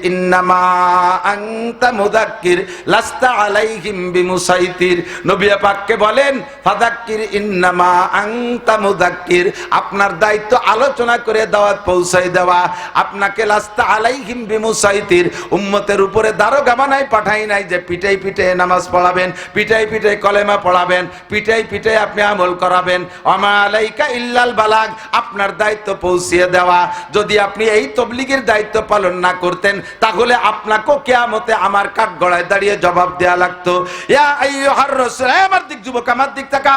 ইন্নামা আনতা মুদাক্কির লাস্তা আলাইহিম বিমুসাইতির। নবিয়া পাককে বলেন আপনার দায়িত্ব আলোচনা করে দাওয়াত পৌঁছাই দেওয়া। আপনাকে লাস্তা আলাইহিম বিমুসাইতির। উম্মতের উপরে দারোগা বানাই পাঠাই নাই যে পিটাই পিটাই নামাজ পড়াবেন, পিটাই পিটাই কলেমা পড়াবেন, পিটাই পিটাই আপনি আমল করাবেন। আলাইকা ইল্লাল বালাগ। আপনার দায়িত্ব পৌঁছিয়ে দেওয়া। যদি আপনি এই তবলিগের দায়িত্ব পালন না করতেন, তাহলে আপনাকেও কেয়ামতে আমার কাঠ গড়ায় দাঁড়িয়ে জবাব দেয়া লাগতো। ইয়া আইয়ুহার রাসূল আমার দিক যুবক, আমার দিক তাকা।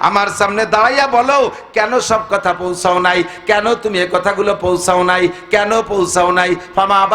আমার সামনে দাঁড়াইয়া বলো, কেন সব কথা পৌঁছাও নাই? কেন তুমি কথাগুলো পৌঁছাও নাই? কেন পৌঁছাও নাই? ফামা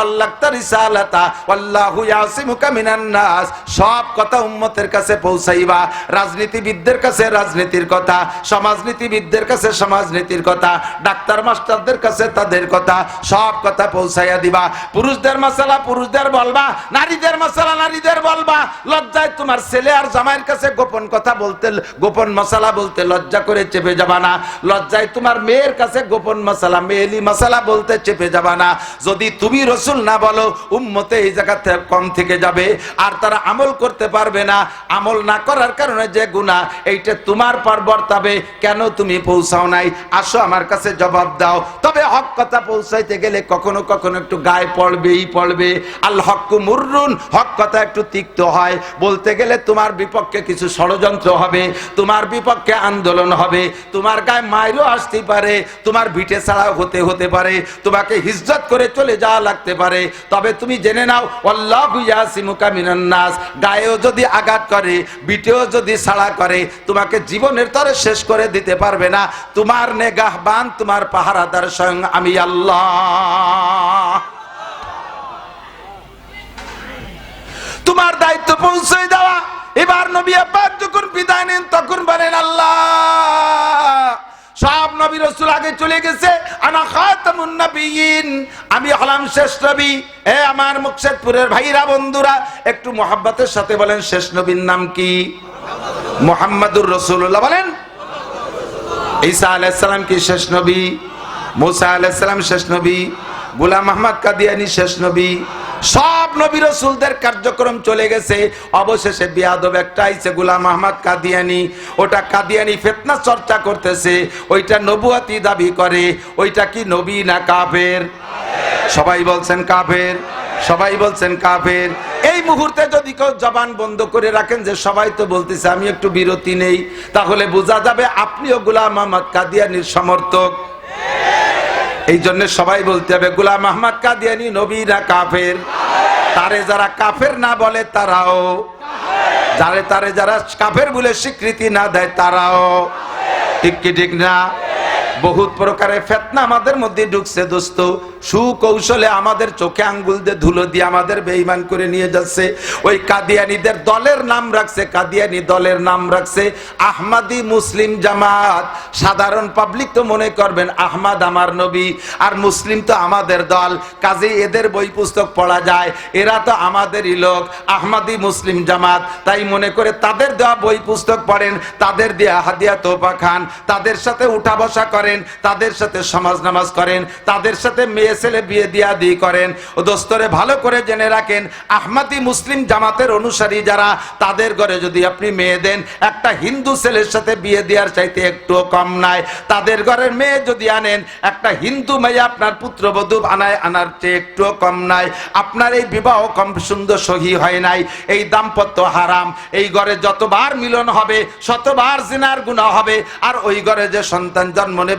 সব কথা উম্মতের কাছে পৌঁছাইবা। রাজনীতিবিদদের কাছে রাজনীতির কথা। সমাজনীতিবিদদের কাছে সমাজনীতির কথা, ডাক্তার মাস্টারদের কাছে তাদের কথা, সব কথা পৌঁছাইয়া দিবা। পুরুষদের মশালা পুরুষদের বলবা, নারীদের মশালা নারীদের বলবা। লজ্জায় তোমার ছেলে আর জামাইয়ের কাছে গোপন কথা বলতে, গোপন মশালা বলতে লজ্জা করে চেপে যাবা না। লজ্জায় তোমার মেয়ের কাছে গোপন মশালা, মেয়েলি মশালা বলতে চেপে যাবা না। যদি তুমি রসুল না বলো, উম্মতে এই জায়গা কম থেকে যাবে। আর তারা আমল করতে পারবে না। আমল না করার কারণে যে গুণা এইটা তোমার পর বর্তাবে কেন তুমি পৌঁছাও নাই? আসো আমার কাছে জবাব দাও। তবে হক কথা পৌঁছাইতে গেলে কখনো কখনো একটু গায়ে পড়বেই পড়বে। আল হক্কু মুররুন, হক কথা একটু তিক্ত হয়। বলতে গেলে তোমার বিপক্ষে কিছু ষড়যন্ত্র হবে, তোমার বিপক্ষে আন্দোলন হবে, তোমার গায়ে মাইরও আসতে পারে, তোমার ভিটে ছাড়াও হতে হতে পারে, তোমাকে হিজ্জত করে চলে যাওয়া লাগতে পারে। তবে তুমি জেনে নাও নাস, গায়েও যদি আঘাত করে বিটেও যদি ছাড়া করে, তোমাকে জীবনের তরে শেষ করে দিতে পারবে না। তোমার নেগাহবান তোমার পাহারাদার স্বয়ং আমি আল্লাহ। তোমার দায়িত্ব পৌঁছে দেওয়া। এবার নবী আব্বাস যখন বিদায় নেন, তখন বলেন আল্লাহ। সব নবী রসুল আগে চলে গেছে। আনা খাতামুন নবিয়িন আমি হলাম শেষ নবী। এ আমার মুকশেদপুরের ভাইরা বন্ধুরা, একটু মোহাব্বতের সাথে বলেন, শেষ নবীর নাম কি? মোহাম্মদুর রসুল্লাহ বলেন, ঈসা আলাইসালাম কি শেষ নবী? মুসা আলাইসালাম শেষ নবী? গুলাম আহমদ কাদিয়ানি শেষ নবী? সব নবী রসুলদের কার্যক্রম চলে গেছে। অবশেষে বিয়াদব একটা আইছে, গুলাম আহমদ কাদিয়ানি। ওটা কাদিয়ানি ফেতনা চর্চা করতেছে। ওইটা নবুয়াতি দাবি করে। ওইটা কি নবী না কাফের? সবাই বলছেন কাফের। সবাই বলছেন কাফের। এই মুহূর্তে যদি কেউ জবান বন্ধ করে রাখেন যে সবাই তো বলতেছে, আমি একটু বিরতি নেই, তাহলে বোঝা যাবে আপনিও গুলাম আহমদ কাদিয়ানির সমর্থক। এই জন্য সবাই বলতে হবে, গুলাম আহমদ কাদিয়ানি নবী না কাফের। তারে যারা কাফের না বলে তারাও। যারে তারে যারা কাফের বলে স্বীকৃতি না দেয় তারাও। ঠিক কি, ঠিক না? বহুত প্রকারের ফেতনা আমাদের মধ্যে ঢুকছে, দোস্ত। সুকৌশলে আমাদের চোখে আঙ্গুল দিয়ে ধুলো দিয়ে আমাদের বেঈমান করে নিয়ে যাচ্ছে। ওই কাদিয়ানিদের দলের নাম রাখছে, কাদিয়ানি দলের নাম রাখছে। আহমাদি মুসলিম জামাত, সাধারণ পাবলিক তো মনে করবেন আহমাদ আমার নবী, আর মুসলিম তো আমাদের দল। কাজে এদের বই পুস্তক পড়া যায়, এরা তো আমাদেরই লোক, আহমাদি মুসলিম জামাত। তাই মনে করে তাদের দেওয়া বই পুস্তক পড়েন, তাদের দেওয়া হাদিয়া তোপা খান, তাদের সাথে উঠা বসা করেন, তাদের সাথে সমাজ নামাজ করেন, তাদের সাথে মেয়ে ছেলে বিয়ে দিয়া দিয়ে করেন। ও দোস্তরে, ভালো করে জেনে রাখেন, আহমাদি মুসলিম জামাতের অনুসারী যারা, তাদের ঘরে যদি আপনি মেয়ে দেন, একটা হিন্দু ছেলের সাথে বিয়ে দেওয়ার চাইতে একটুও কম নাই। তাদের ঘরের মেয়ে যদি আনেন, একটা হিন্দু মেয়ে আপনার পুত্রবধূ আনায় আনার চেয়ে একটুও কম নাই। আপনার এই বিবাহ কম সুন্দর সহি হয় নাই। এই দাম্পত্য হারাম। এই ঘরে যতবার মিলন হবে, শতবার জিনার গুণা হবে। আর ওই ঘরে যে সন্তান জন্ম নেবে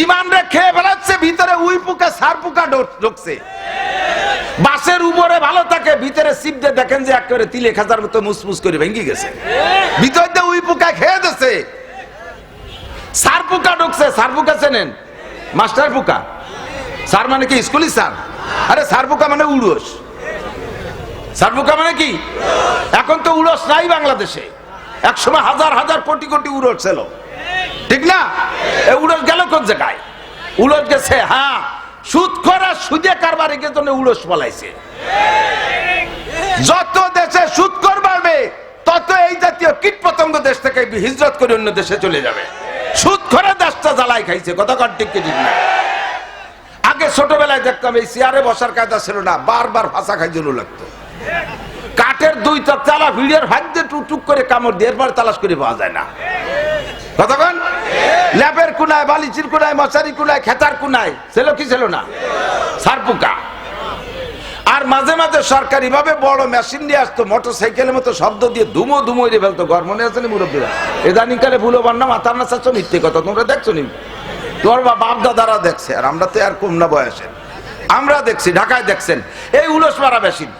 ইমান রে খেয়ে বেড়াচ্ছে, ভিতরে উই পোকা, সার পোকা ঢুকছে। বাসের উপরে ভালো থাকে, ভিতরে সিপ দিয়ে দেখেন যে একেবারে তিলে খাজার মতো মুসমুস করে ভেঙে গেছে। ভিতর দিয়ে উই পোকা খেয়ে দিছে। পোকা ঢুকছে, সার পোকা চেনেন? মাস্টার পোকা? স্যার মানে কি? স্কুলই স্যার আরে সার পোকা মানে উড়োস সার পোকা মানে কি? এখন তো উড়োস নাই বাংলাদেশে। একসময় হাজার হাজার কোটি কোটি উড়োস ছিল। ঠিক না? এ উড়োস গেল কোন জায়গায়? উড়োস গেছে হ্যাঁ। সুদ করা সুদে কারবারে কে জন্য উড়োস পলাইছে যত দেশে সুদ কর বাড়বে, তত এই জাতীয় কীট পতঙ্গ দেশ থেকে হিজরত করে অন্য দেশে চলে যাবে। সুদ করে দেশটা জ্বালাই খাইছে কর ঠিক ঠিক না? আগে ছোটবেলায় দেখতাম এই চেয়ারে বসার কায়দা ছিল না, বারবার ফাঁসা খাই জন্য লাগতো। কাঠের দুই তক চালা ভিড়ের ভাগ দিয়ে টুক টুক করে কামড় দিয়ে এরপর তালাশ করে পাওয়া যায় না। কতক্ষণ ল্যাপের কুনায়, বালিচির কুনায় মশারি কুনায়, খেতার কুনায়। ছিল কি ছিল না? সারপুকা। আর মাঝে মাঝে সরকারি ভাবে বড় মেশিন নিয়ে আসতো মোটর সাইকেলের মতো শব্দ দিয়ে ধুমো ধুমো দিয়ে ফেলতো, ঘর মনে আছে মুরব্বীরা? এদানিং কালে ভুলো বান্না মাথার না চাচ্ছ মিথ্যে কথা, তোমরা দেখছ নি? তোর বা বাপ দাদারা দেখছে, আর আমরা তো আর কম না বয়সে আমরা দেখছি, ঢাকায় দেখছেন, এই উলস মারা মেশিন।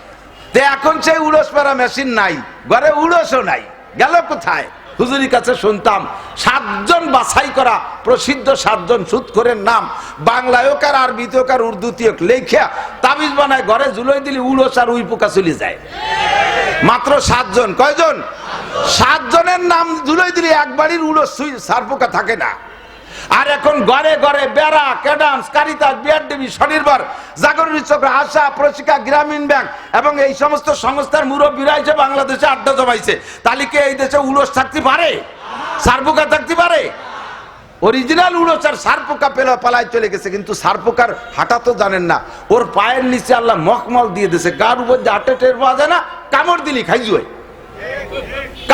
তে এখন সেই উলস মারা মেশিন নাই, ঘরে উলসও নাই, গেল কোথায়? হুজুরির কাছে শুনতাম, সাতজন বাছাই করা প্রসিদ্ধ সাতজন সুৎখরের নাম, বাংলায় কার আর আরবিতে কার আর উর্দুতে হোক লেখা তাবিজ বানায়, ঘরে জুলোই দিলি উলস আর উইপোকা চলে যায়। মাত্র সাতজন, কয়জন? সাতজনের নাম জুলোই দিলি এক বাড়ির উলস সুই সার পোকা থাকে না। আর এখন ঘরে ঘরে বেড়া ক্যাডামস কারিতাস বিআরডিবি স্বনির্ভর, জাগরণী চক্র, আশা প্রশিকা গ্রামীণ ব্যাংক এবং এই সমস্ত সংস্থার মুরব্বীরা এসে বাংলাদেশে আড্ডা জমাইছে, তাহলে কি এই দেশে উলস থাকতে পারে? সারপোকা থাকতে পারে? অরিজিনাল উড়োচার সারপোকা পেল পালায় চলে গেছে, কিন্তু সারপোকার হাঁটা তো জানেন না। ওর পায়ের নিচে আল্লাহ মখমল দিয়ে দিয়েছে, গার উপর যে হাঁটে টের পাওয়া যায় না, কামড় দিলি খাইজুয়ে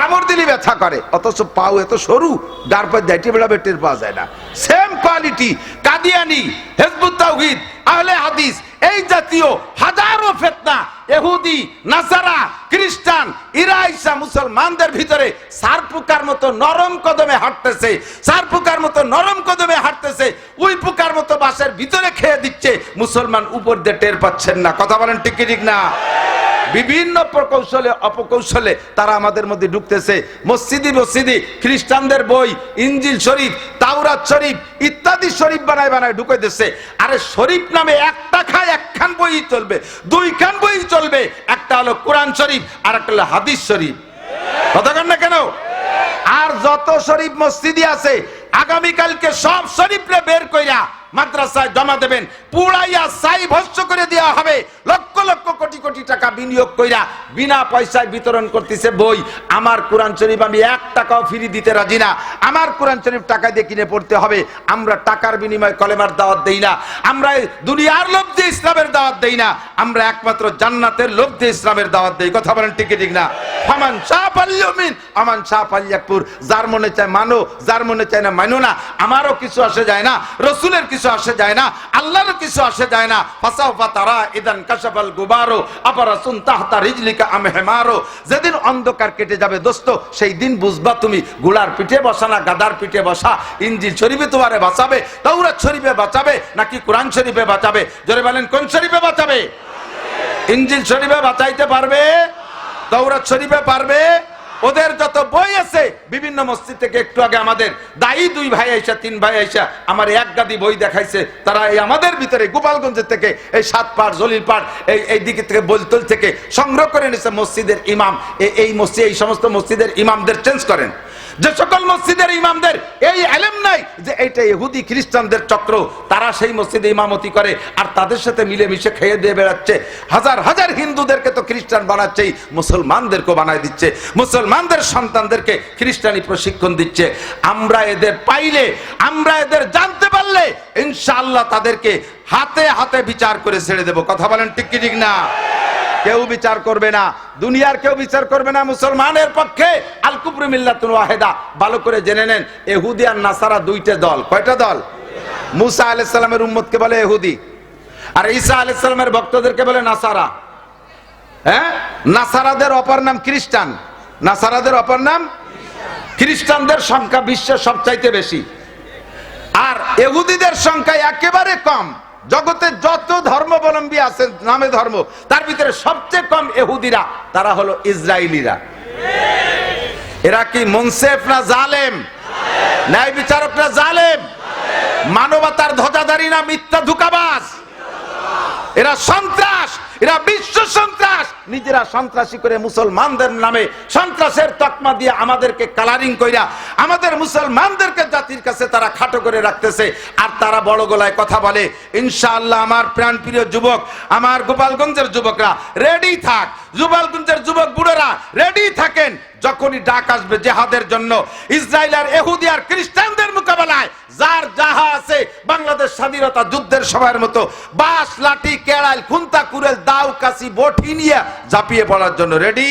কামড় দিলি ব্যথা করে। অথচ পাও এত সরু ডার পর যাইতে বেড়াবে টের পাওয়া যায় না। সেম কোয়ালিটি কাদিয়ানি, হেজবুত তাওহীদ, আহলে হাদিস, এই জাতীয় হাজারো ফেতনা এহুদি নাসারা, খ্রিস্টান, ইরাইসা, মুসলমানদের ভিতরে সারপুকার মতো নরম কদমে হাঁটতেছে সারপুকার মতো নরম কদমে হাঁটতেছে উই পুকার মতো বাসের ভিতরে খেয়ে দিচ্ছে, মুসলমান উপর দিয়ে টের পাচ্ছেন না। কথা বলেন ঠিক কি ঠিক না? বিভিন্ন প্রকৌশলে, অপকৌশলে তারা আমাদের মধ্যে ঢুকতেছে। মসজিদি মসজিদি খ্রিস্টানদের বই, ইঞ্জিল শরীফ, তাওরাত শরীফ ইত্যাদি শরীফ বানায় বানায় ঢুকে দিচ্ছে আরে শরীফ নামে একটা খায় একখান বই চলবে, দুইখান বই চলবে। একটা হলো কোরআন শরীফ, আর একটা হলো হাদিস শরীফ। কতক্ষণ না কেন? আর যত শরীফ মসজিদি আছে আগামীকালকে সব শরীফরে বের কইরা মাদ্রাসায় জমা দেবেন। পুড়াইয়া সাই ভস্য করে দেওয়া হবে। লক্ষ লক্ষ কোটি কোটি টাকা বিনিয়োগ কইরা বিনা পয়সায় বিতরণ করতেছে বই। আমার কোরআন শরীফ আমি এক টাকাও ফ্রি দিতে রাজি না। আমার কোরআন শরীফ টাকা দিয়ে কিনে পড়তে হবে। আমরা টাকার বিনিময়ে কলেমার দাওয়াত দেই না। আমরা দুনিয়ার লোভ দিয়ে ইসলামের দাওয়াত দেই না। আমরা একমাত্র জান্নাতের লোভ দিয়ে ইসলামের দাওয়াত দেই। কথা বলেন ঠিক কি ঠিক না? ফামান শাহ পাল্লিয়মিন আমান শাহ পাল্লিয়াকপুর যার মনে চায় মানো, যার মনে চায় না মানো না আমারও কিছু আসে যায় না, রসুলের কিছু আসে যায় না, আল্লাহরও কিছু আসে যায় না। ফাসাউফা তারা ইদান কাশাফাল গুবারো, আপারাসুন তাহতা রিজলিকা আম হেমারো যেদিন অন্ধকার কেটে যাবে দোস্ত, সেই দিন বুঝবা তুমি, গুলার পিঠে বসা না গাদার পিঠে বসা, ইঞ্জিল শরীফে তোমারে বাঁচাবে তাওরাত শরীফে বাঁচাবে, নাকি কোরআন শরীফে বাঁচাবে? জোরে বলেন, কোন শরীফে বাঁচাবে? ইঞ্জিল শরীফে বাঁচাইতে পারবে? তাওরাত শরীফে পারবে? ওদের যত বই আছে, বিভিন্ন মসজিদ থেকে একটু আগে আমাদের দায়ী দুই ভাই আইসা, তিন ভাই আইসা আমার এক গাদি বই দেখাইছে। তারা এই আমাদের ভিতরে গোপালগঞ্জের থেকে এই সাত পাড়, জলিল পাড়, এই এই দিকে থেকে বলতল থেকে সংগ্রহ করে নিছে মসজিদের ইমাম। এই মসজিদ এই সমস্ত মসজিদের ইমামদের চেঞ্জ করেন। যে সকল মসজিদের ইমামদের, এই আলেম নাই যে এইটা ইহুদি খ্রিস্টানদের চক্র, তারা সেই মসজিদে ইমামতি করে আর তাদের সাথে মিলেমিশে খেয়ে দিয়ে বেড়াচ্ছে। হাজার হাজার হিন্দুদেরকে তো খ্রিস্টান বানাচ্ছেই মুসলমানদেরকে বানায় দিচ্ছে। মুসলমানদের সন্তানদেরকে খ্রিস্টানি প্রশিক্ষণ দিচ্ছে। আমরা এদের পাইলে, আমরা এদের জানতে পারলে, ইনশাআল্লাহ তাদেরকে হাতে হাতে বিচার করে ছেড়ে দেব। কথা বলেন ঠিক কি ঠিক না? কেউ বিচার করবে না। দুনিয়ার কেউ বিচার করবে না। মুসলমানের পক্ষে আল কুবরু মিল্লাতুল ওয়াহিদা। ভালো করে জেনে নেন, এহুদি আর নাসারা দুইটা দল। কয়টা দল? মুসা আলাইহিস সালামের উম্মতকে বলে এহুদি। আর ঈসা আলাইহিস সালামের ভক্তদেরকে বলে নাসারা। হ্যাঁ? নাসারাদের অপর নাম খ্রিস্টান। নাসারাদের অপর নাম খ্রিস্টানদের সংখ্যা বিশ্বের সবচাইতে বেশি। আর এহুদিদের সংখ্যা একেবারে কম। জগতে যত ধর্মাবলম্বী আছেন, নামে ধর্ম, তার ভিতরে সবচেয়ে কম এহুদিরা, তারা হলো ইসরায়েলিরা এরা কি মুনসেফ না জালেম? ন্যায় বিচারক না জালেম? মানবতার ধ্বজাধারী না মিথ্যা ধুকাবাস এরা সন্ত্রাস। এরা বিশ্ব সন্ত্রাস। নিজেরা সন্ত্রাসী করে মুসলমানদের নামে সন্ত্রাসের তকমা দিয়ে আমাদেরকে কালারিং কইরা আমাদের মুসলমানদেরকে জাতির কাছে তারা খাটো করে রাখতেছে। আর তারা বড় গলায় কথা বলে, ইনশাআল্লাহ আমার প্রাণপ্রিয় যুবক, আমার গোপালগঞ্জের যুবকরা রেডি থাক। গোপালগঞ্জের যুবক বুড়োরা রেডি থাকেন। যখনই ডাক আসবে জেহাদের জন্য, ইসরায়েল আর এহুদি আর খ্রিস্টানদের মোকাবেলায়, যার যাহা আছে, বাংলাদেশ স্বাধীনতা যুদ্ধের সময়ের মতো বাস লাঠি কেড়াইল খুন্তা কুরেল দাউ, কাশি, বটি নিয়ে ঝাঁপিয়ে পড়ার জন্য রেডি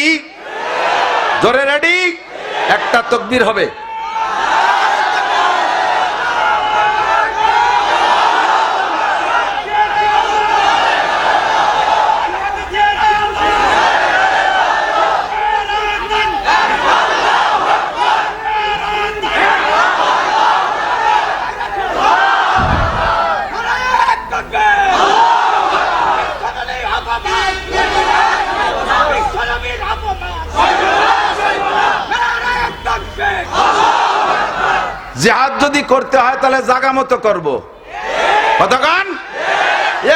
জোরে রেডি একটা তকবির হবে। জেহাদ যদি করতে হয়, তাহলে জাগা মতো করব।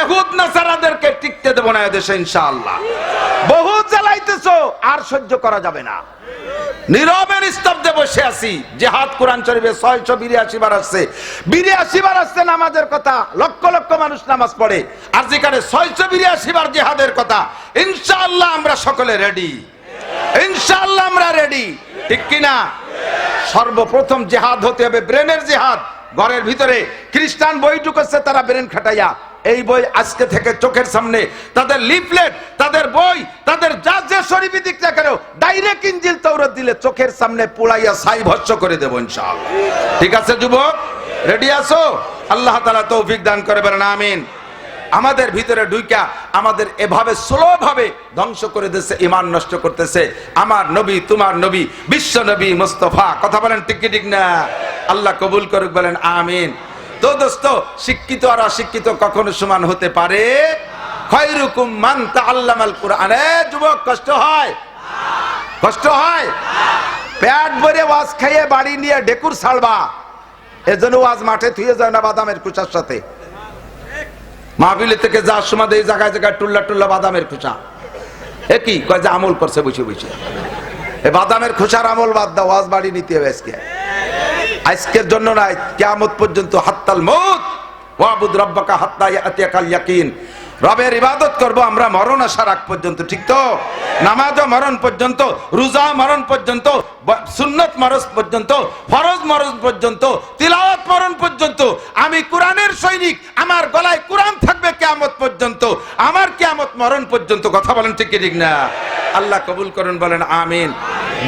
এহুদ নাসারাদেরকে না এদেশে বহু আর সহ্য করা যাবে না। জেহাদ কোরআন আসছে। আসছে নামাজের কথা, লক্ষ লক্ষ মানুষ নামাজ পড়ে। আর যেখানে ছয়শো বিরিয়াশি বার জেহাদের কথা, ইনশাআল্লাহ আমরা সকলে রেডি ইনশাআল্লাহ আমরা রেডি ঠিক কিনা? সর্বপ্রথম জেহাদ হতে হবে, ব্রেনের জেহাদ। ঘরের ভিতরে খ্রিস্টান বই ঢুকেছে তারা ব্রেন খাটাইয়া। এই বই আজকে থেকে চোখের সামনে। তাদের লিফলেট, তাদের বই, তাদের যা যে শরীফি দিক না কেন, ডাইরেক্ট ইঞ্জিল তৌরত দিলে চোখের সামনে পুড়াইয়া সাই ভস্য করে দেবো ইনশাআল্লাহ। ঠিক আছে যুবক? রেডি আছো? আল্লাহ তাআলা তৌফিক দান করে, বলেন আমিন। আমাদের ভিতরে ঢুইকা আমাদের এভাবে স্লো ভাবে ধ্বংস করে দিচ্ছে ইমান নষ্ট করতেছে। আমার নবী, তোমার নবী, বিশ্ব নবী মুস্তফা, কথা বলেন ঠিক কি ঠিক না? আল্লাহ কবুল করুক, বলেন আমিন। তো দোস্ত, শিক্ষিত আর অশিক্ষিত কখনো সমান হতে পারে? খয়রুকুম মান তাআল্লামাল কুরআন। এ যুবক, কষ্ট হয়? কষ্ট হয়? পেট ভরে ওয়াজ খাইয়ে বাড়ি নিয়ে ডেকুর ছাড়বা। এজন্য ওয়াজ মাঠে থুয়ে যায় না বাদামের কুচার সাথে। মাহবিলে থেকে যাওয়ার সময় এই জায়গায় জায়গায় টুল্লা টুল্লা বাদামের খোসা। এ কি? কয় যে আমল করছে, বসে বসে। এ বাদামের খোসার আমল বাদ দাও ওয়াজ বাড়ি নিতে হবে আজকে। আজকের জন্য নাই কেয়ামত পর্যন্ত হাত্তাল মত ওয়াবুদ রব্বাকা হাত্তা ইয়াতিয়াকাল ইয়াকিন। রবের ইবাদত করব, আমরা মরণ আসার আগ পর্যন্ত, ঠিক তো? নামাজ মরণ পর্যন্ত, রোজা মরণ পর্যন্ত সুন্নত মরজ পর্যন্ত, ফরজ মরজ পর্যন্ত, তিলাওয়াত মরণ পর্যন্ত, আমি কোরআনের সৈনিক, আমার গলায় কোরআন থাকবে কেয়ামত পর্যন্ত, আমার কেয়ামত মরণ পর্যন্ত, কথা বলেন ঠিক ঠিক না? আল্লাহ কবুল করুন, বলেন আমিন।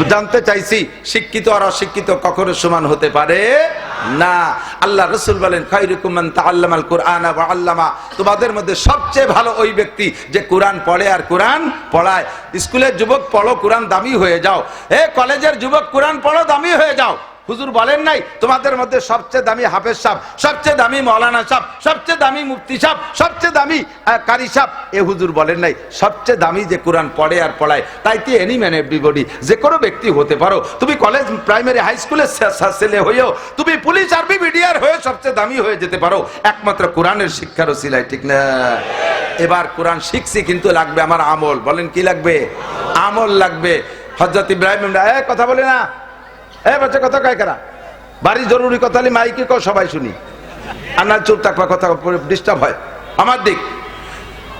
জানতে চাইছি, শিক্ষিত আর অশিক্ষিত কখনো সমান হতে পারে না। আল্লাহ রসুল বলেন তাআল্লামাল কুরআন আল্লামা। তোমাদের মধ্যে সবচেয়ে ভালো ওই ব্যক্তি যে কোরআন পড়ে আর কোরআন পড়ায়। স্কুলের যুবক পড়ো, কোরআন দামি হয়ে যাও। এ, কলেজের যুবক কোরআন পড়ো, দামি হয়ে যাও। হুজুর বলেন নাই, তোমাদের মধ্যে সবচেয়ে দামি হাফেজ সাহ সবচেয়ে দামি মৌলানা সাহ সবচেয়ে দামি মুফতি সাহ সবচেয়ে দামি কারি সাহ এ হুজুর বলেন নাই, সবচেয়ে দামি যে কোরআন পড়ে আর পড়ায়, তাই তো এনি ম্যান এভরিবডি যে কোনো ব্যক্তি হতে পারো। তুমি কলেজ প্রাইমারি হাই স্কুলের ছেলে হয়েও, তুমি পুলিশ আরবি মিডিয়ার হয়ে সবচেয়ে দামি হয়ে যেতে পারো। একমাত্র কোরআনের শিক্ষার ওসিলায় ঠিক না। এবার কোরআন শিখছি কিন্তু লাগবে আমার আমল। বলেন কি লাগবে? আমল লাগবে। হজরত ইব্রাহিম কথা বলে না। হ্যাঁ বাচ্চা, কথা কায় কারা? বাড়ি জরুরি কথা হলে মাইকে কো সবাই শুনি। আর না চুপ থাকবা, কথা ডিস্টার্ব হয়। আমার দিক।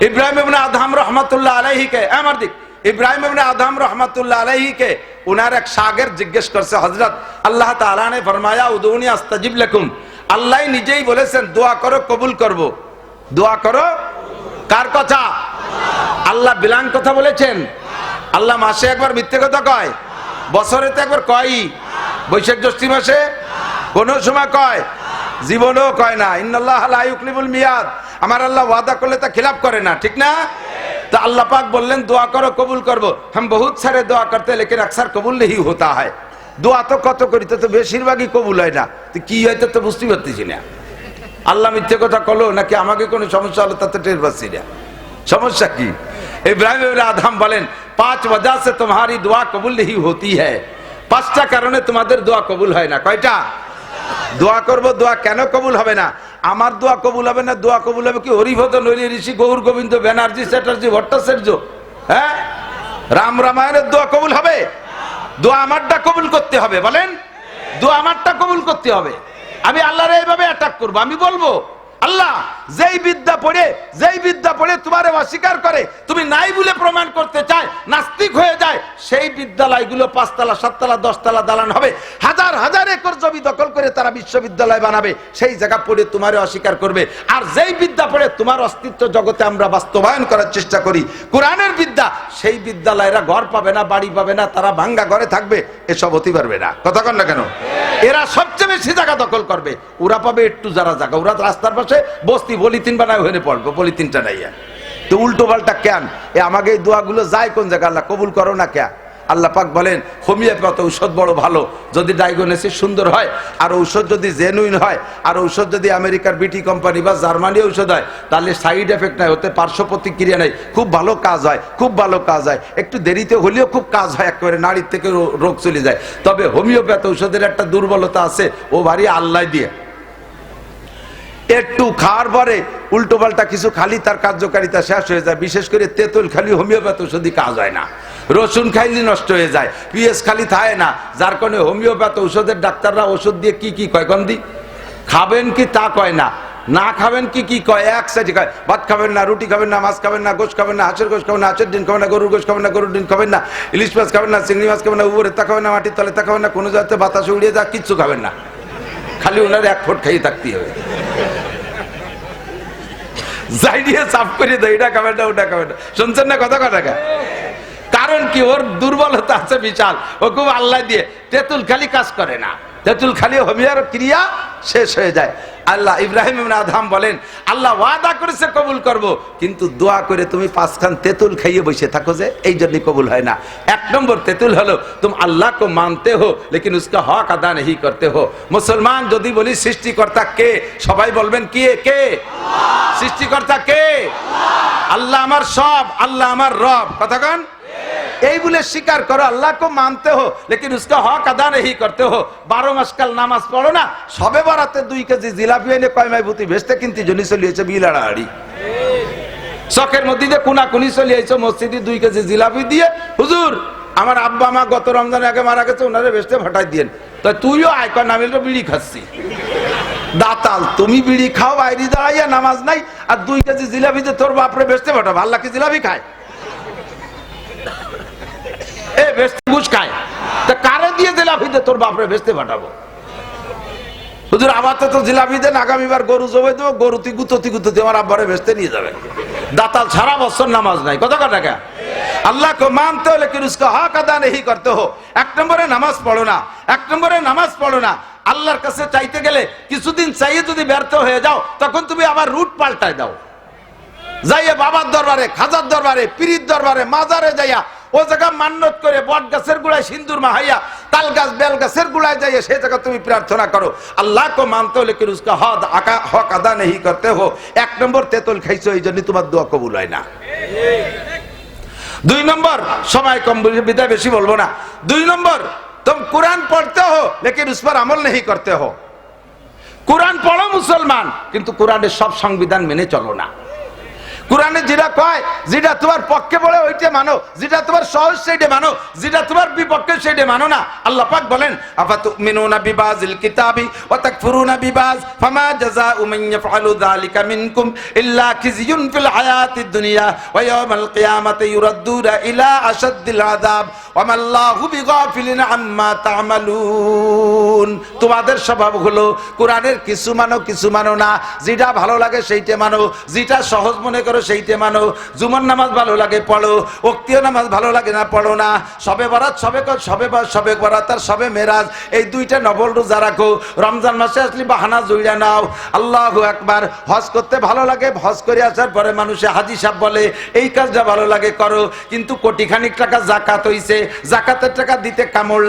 ইব্রাহিম ইবনে আদহাম রহমাতুল্লাহ আলাইহিকে আমার দিক। ইব্রাহিম ইবনে আদহাম রহমাতুল্লাহ আলাইহিকে উনার এক সাগের জিজ্ঞেস করছে হজরত আল্লাহ তাআলা নে ফরমায়া উদুনি আস্তাজিব লেখুন আল্লাহ নিজেই বলেছেন, দোয়া করো, কবুল করব। দোয়া করো? কার কথা? আল্লাহ বিলাং কথা বলেছেন। আল্লাহ মাসে একবার মিথ্যে কথা কয়। বছরে তো একবার কয়ই? বৈশাখ জ্যোষ্ঠী মাসে কোনো সময় কয়? জীবনও কয় না। ইন্দুল মিয়াদ। আমার আল্লাহ ওয়াদা করলে তা খিলাপ করে না, ঠিক না? তা আল্লাহ পাক বললেন, দোয়া করো, কবুল করব। হ্যাঁ বহুত সারে দোয়া করতে লেকিন আকসার কবুল নেহি হতা হয়। দোয়া তো কত করি, তো তো বেশিরভাগই কবুল হয় না। তো কি হয়, তো বুঝতে পারতেছি না। আল্লাহ মিথ্যে কথা কলো, নাকি আমাকে কোনো সমস্যা হলো তাতে টের পাচ্ছি না। সমস্যা কি? ইব্রাহিম আধাম বলেন, পাঁচ বাজার সে তোমারি দোয়া কবুল নেহি হতি হ্যাঁ পাঁচটা কারণে তোমাদের দোয়া কবুল হয় না। কয়টা? দোয়া করব, দোয়া কেন কবুল হবে না? আমার দোয়া কবুল হবে না, দোয়া কবুল হবে কি হরিভদ নরি ঋষি গৌর গোবিন্দ ব্যানার্জি চ্যাটার্জি ভট্টাচার্য? হ্যাঁ? রাম রামায়ণের দোয়া কবুল হবে? দোয়া আমারটা কবুল করতে হবে, বলেন? দোয়া আমারটা কবুল করতে হবে। আমি আল্লাহরে এইভাবে অ্যাটাক করব, আমি বলব, আল্লাহ, যেই বিদ্যা পড়ে, যেই বিদ্যা পড়ে তোমার অস্বীকার করে, তুমি নাই বলে প্রমাণ করতে চায়, নাস্তিক হয়ে বিদ্যালয়গুলো পাঁচতলা, সাততলা, দশতলা দালান হবে। হাজার হাজার একর জমি দখল করে তারা বিশ্ববিদ্যালয় বানাবে। সেই জায়গা পড়ে তোমার অস্বীকার করবে। আর যেই বিদ্যা পড়ে তোমার অস্তিত্ব জগতে আমরা বাস্তবায়ন করার চেষ্টা করি। কোরআনের বিদ্যা, সেই বিদ্যালয়েরা ঘর পাবে না, বাড়ি পাবে না, তারা ভাঙ্গা ঘরে থাকবে, এসব হতে পারবে না। কথা কন না কেন? এরা সবচেয়ে বেশি জায়গা দখল করবে। ওরা পাবে একটু যারা জায়গা। ওরা রাস্তার পাশে বস্তি, পলিথিন বানায় হয়ে পড়ব পলিথিনটা নাইয়া তো উল্টো পাল্টা কেন? এ আমাকে এই দোয়াগুলো যায় কোন জায়গা আল্লাহ কবুল করো না কে আল্লাহ পাক বলেন, হোমিওপ্যাথ ঔষধ বড় ভালো, যদি ডায়াগনোসিস সুন্দর হয়, আর ঔষধ যদি জেনুইন হয়, আর ঔষধ যদি আমেরিকার বিটি কোম্পানি বা জার্মানি ঔষধ হয়, তাহলে সাইড এফেক্ট নাই হতে পার্শ্ব প্রতিক্রিয়া নেই, খুব ভালো কাজ হয়, খুব ভালো কাজ হয়, একটু দেরিতে হলেও খুব কাজ হয়, একেবারে নারীর থেকে রোগ চলে যায়। তবে হোমিওপ্যাথ ঔষধের একটা দুর্বলতা আছে, ও ভারী আল্লাহ দিয়ে। একটু খাওয়ার পরে উল্টো পাল্টা কিছু খালি তার কার্যকারিতা শেষ হয়ে যায়, বিশেষ করে তেঁতুল খালি হোমিওপ্যাথ ওষুধই কাজ হয় না। রসুন খাইলে নষ্ট হয়ে যায় পিএস খালি থাকে না যার কারণে হোমিওপ্যাথ ঔষধের ডাক্তাররা ওষুধ দিয়ে কি কি কয় গন্ধি খাবেন কি তা কয় না না খাবেন কি কি কয় এক সাইডে কয় ভাত খাবেন না রুটি খাবেন না মাছ খাবেন না গোশ খাবেন না হাঁসের গোশ খাবেন না হাঁসের ডিম খাবেন না গরুর গোশ খাবেন না গরুর ডিম খাবেন না ইলিশ মাছ খাবেন না চিংড়ি মাছ খাবেন না উপরে তা খাবেন না মাটির তলে তা খাবেন না কোনো যাতে বাতাসে উড়িয়ে যা কিচ্ছু খাবেন না খালি ওনার এক ফুট খাইয়ে থাকতে হবে যাই দিয়ে সাফ করে দেয় এটা খাবেন না ওটা খাবেন না শুনছেন না কথা কথা কারণ কি? ওর দুর্বলতা আছে বিশাল। ও খুব আল্লাহ দিয়ে। তেঁতুল খালি কাজ করে না। তেঁতুল খালি হোমিয়ার ক্রিয়া শেষ হয়ে যায়। আল্লাহ ইব্রাহিম আদহাম বলেন, আল্লাহ ওয়াদা করেছে, কবুল করব। কিন্তু দোয়া করে তুমি পাঁচখান তেঁতুল খাইয়ে বসে থাকো যে, এই জন্যই কবুল হয় না। এক নম্বর তেঁতুল হলো, তুমি আল্লাহকে মানতে হো, লেকিন উসকা হক আদা নেই করতে হো। মুসলমান যদি বলি, সৃষ্টিকর্তা কে? সবাই বলবেন, কে কে? সৃষ্টিকর্তা কে? আল্লাহ আমার সব, আল্লাহ আমার রব। কথাগণ এই বলে স্বীকার করো আল্লাহ কো মানতে হো, লেকিন উসকা হক আদা নেই করতে হো। বারো মাস কাল নামাজ পড়ো না, সবে বারাতে দুই কেজি জিলাপি এনে কয় মাই ভূতি ভেস্তে কিন্তু জনি চলিয়েছে বিলাড়াহাড়ি চকের মধ্যে কোনা কুনি চলিয়েছে মসজিদে দুই কেজি জিলাপি দিয়ে। হুজুর, আমার আব্বা মা গত রমজান আগে মারা গেছে ওনারে ভেস্তে ফাটাই দিয়েন। তা তুইও আয়কর নামিল বিড়ি খাচ্ছি। দাতাল, তুমি বিড়ি খাও, বাইরে দাঁড়াইয়া নামাজ নাই, আর দুই কেজি জিলাপিতে তোর বাপরে বেচতে পাঠাবো আল্লাহ কি জিলাপি খায়। বেচতে ঘুষ খায় তা কারে দিয়ে তোর বাপরে আমার তো জিলাপি দেন গরু দেবো, গরু আমার আব্বারে বেচতে নিয়ে যাবে। দাতাল সারা বছর নামাজ নাই। কত কথা টাকা আল্লাহ কো মানতে হলে হক আদা নেই করতে হো। এক নম্বরে নামাজ পড়ো না। এক নম্বরে নামাজ পড়ো না। আল্লাহর কাছে চাইতে গেলে কিছুদিন চাইয়ে যদি ব্যর্থ হয়ে যাও, তখন তুমি আবার রুট পাল্টায় দাও। যাইয়ে বাবার দরবারে, খাজার দরবারে, পীরির দরবারে, মাজারে যাইয়া ও জায়গা মান্নত করে বট গাছের গুড়ায় সিন্দুর মাহাইয়া, তাল গাছ, বেল গাছের গুড়ায় যাইয়া সে জায়গা তুমি প্রার্থনা করো। আল্লাহ কো মানতে হলে হদ আকা, হক আদা নেহি করতে হো। এক নম্বর তেতল খাইছো, এই জন্য তোমার দোয়া কবুল হয় না। দুই নম্বর, সময় কম বিদায় বেশি বলব না। দুই নম্বর, তুম কোরআন পড়তে হো, লেকিন উস পর আমল নেহি করতে হো। কোরআন পড়ো মুসলমান, কিন্তু কোরআনের সব সংবিধান মেনে চলো না। কোরআনে যেটা কয়, যেটা তোমার পক্ষে বলে ওইটা মানো, যেটা তোমার সহজ সেইটা মানো, যেটা তোমার বিপক্ষে সেইটা মানো না। আল্লাহ পাক বলেন আফা তুমিনুনা বিবাজিল কিতাবি ওয়া তাকফুরুনা বিবাজ, ফামা জাযাউ মান ইয়াফআলু যালিকা মিনকুম, ইল্লা খিজিয়ুন ফিল হায়াতিদ দুনিয়া, ওয়া ইয়াউমাল কিয়ামাতি ইউরাদ্দুনা ইলা আশাদ্দিল আযাব। তোমাদের স্বভাব হলো, কোরআনের কিছু মানো কিছু মানো না। যেটা ভালো লাগে সেইটা মানো, যেটা সহজ মনে করো সেইটা মানো। জুমন নামাজ ভালো লাগে, পড়ো। অক্তীয় নামাজ ভালো লাগে না, পড়ো না। সবে বরাত, সবে সবে সবে বরাত আর সবে মেরাজ, এই দুইটা নবল রোজা রাখো। রমজান মাসে আসলে বাহানা জুইরা নাও। আল্লাহ একবার হজ করতে ভালো লাগে, হজ করে আসার পরে মানুষে হাজি সাহেব বলে, এই কাজটা ভালো লাগে, করো। কিন্তু কোটি খানিক টাকা জাকাত হইছে জাকাতের টাকা দিতে কামড়